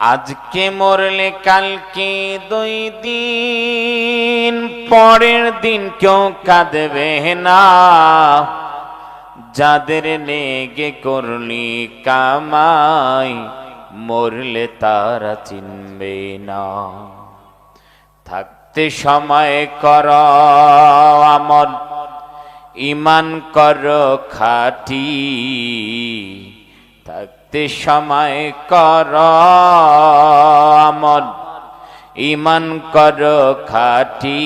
আজকে মরলে কালকে দুই দিন, পরের দিন কেউ কাঁদবে না। যাদের লেগে করলি কামাই, মরলে তারা চিনবে না। থাকতে সময় কর আমল, ইমান কর খাটি। থাকতে সময় কর ইমান কর খাটি।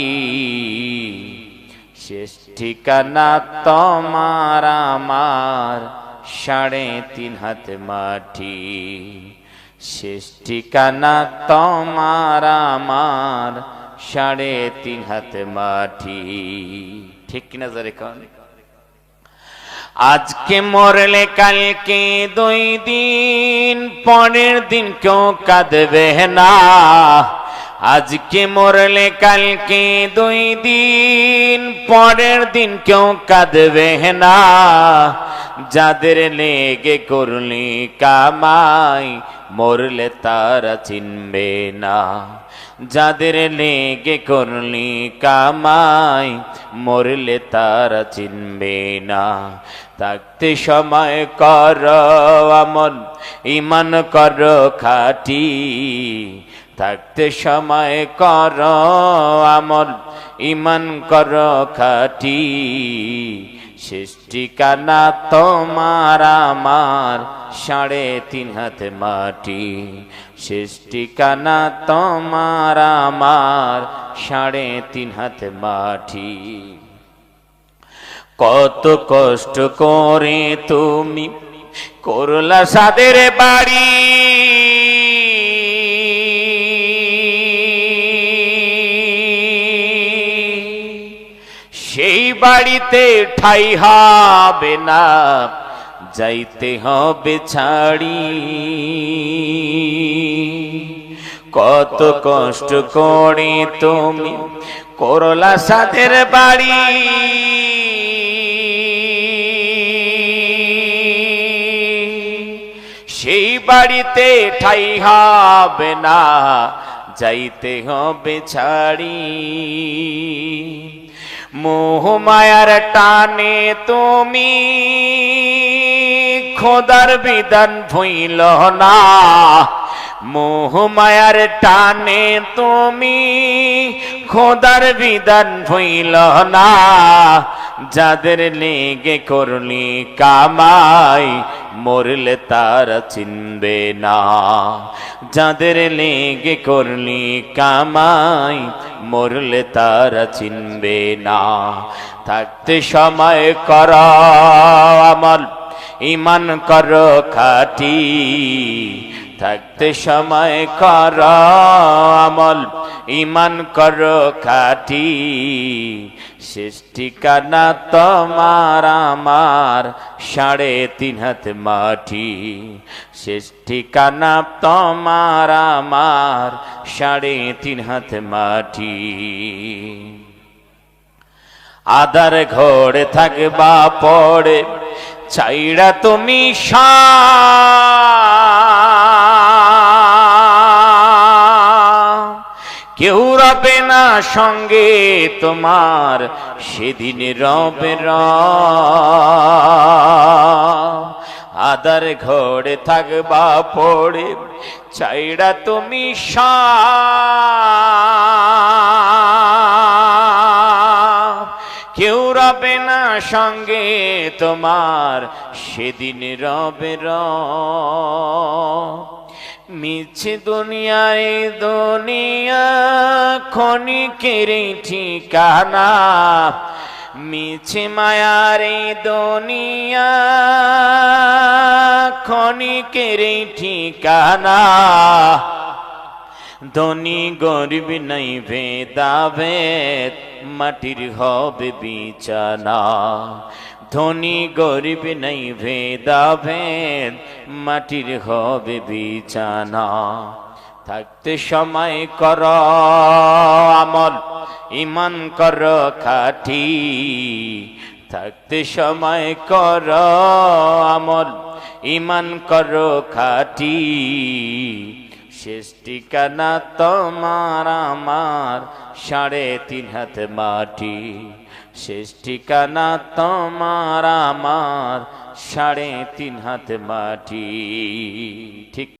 শেষ ঠিকানা তোমার আমার, সাড়ে তিন হাত মাটি। শেষ ঠিকানা তোমার আমার, সাড়ে তিন হাত মাটি। ঠিক কিনা যারে আজকে মরলে কালকে দুই দিন, পরের দিন কেউ কাঁদবে না। আজকে মরলে কালকে দুই দিন, পরের দিন কেউ কাঁদবে না। যাদের লেগে করলি কামাই, মরলে তারা চিনবে না। যাদের লেগে করলি কামাই, মরলে তারা চিনবে না। থাকতে সময় কর, আমল ইমান কর খাটি। থাকতে সময় কর, আমল ইমান কর খাটি। শেষ ঠিকানা তোমার, আমার সাড়ে তিন হাত মাটি। শেষ ঠিকানা তোমার আমার সাড়ে তিন হাত মাটি। কত কষ্ট করে তুমি করলা সাদের বাড়ি। সেই বাড়িতে ঠাই হবে না। যাইতে হবে ছাড়ি। কত কষ্ট করে তুমি করলা সাদের বাড়ি। সেই বাড়িতে ঠাই হবে না, যাইতে হবে ছাড়ি। মোহ মায়ার টানে তুমি খোদার বিধান ভুইল না। মোহ মায়ার টানে তুমি, খোদার বিধান ভুইল না। যাদের লেগে করলি কামাই, মরলে তারা চিনবে না। যাদের লেগে করলি কামাই, মরলে তারা চিনবে না। থাকতে সময় কর আমল ইমান কর খাটি, থাকতে সময় কর আমল। ইমান কর খাটি শেষ ঠিকানা তোমার আমার সাড়ে তিন হাত মাটি। শেষ ঠিকানা তোমার আমার সাড়ে তিন হাত মাটি। আদার ঘরে থাকবা পড়ে চাইরা তুমি কেউ রবে না সঙ্গে তোমার, সেদিন রবে র। আদার ঘরে থাকবা পড়ে চাইরা তুমি সা কেউ রবে না সঙ্গে তোমার, সেদিন রবে র। মিছে দুনিয়ায় দুনিয়া ক্ষণিকের ঠিকানা, মিছে মায়ার দুনিয়া ক্ষণিকের ঠিকানা। ধনী গরিব নাই ভেদাভেদ, মাটির হবে বিছানা। ধনী গরিব নাই ভেদাভেদ, মাটির হবে বিছানা। থাকতে সময় কর, আমল ইমান কর খাটি। থাকতে সময় কর, আমল ইমান কর খাটি। শেষ ঠিকানা তোমার আমার, সাড়ে তিন হাত মাটি। শেষ ঠিকানা তোমার আমার, সাড়ে তিন হাত মাটি। ঠিক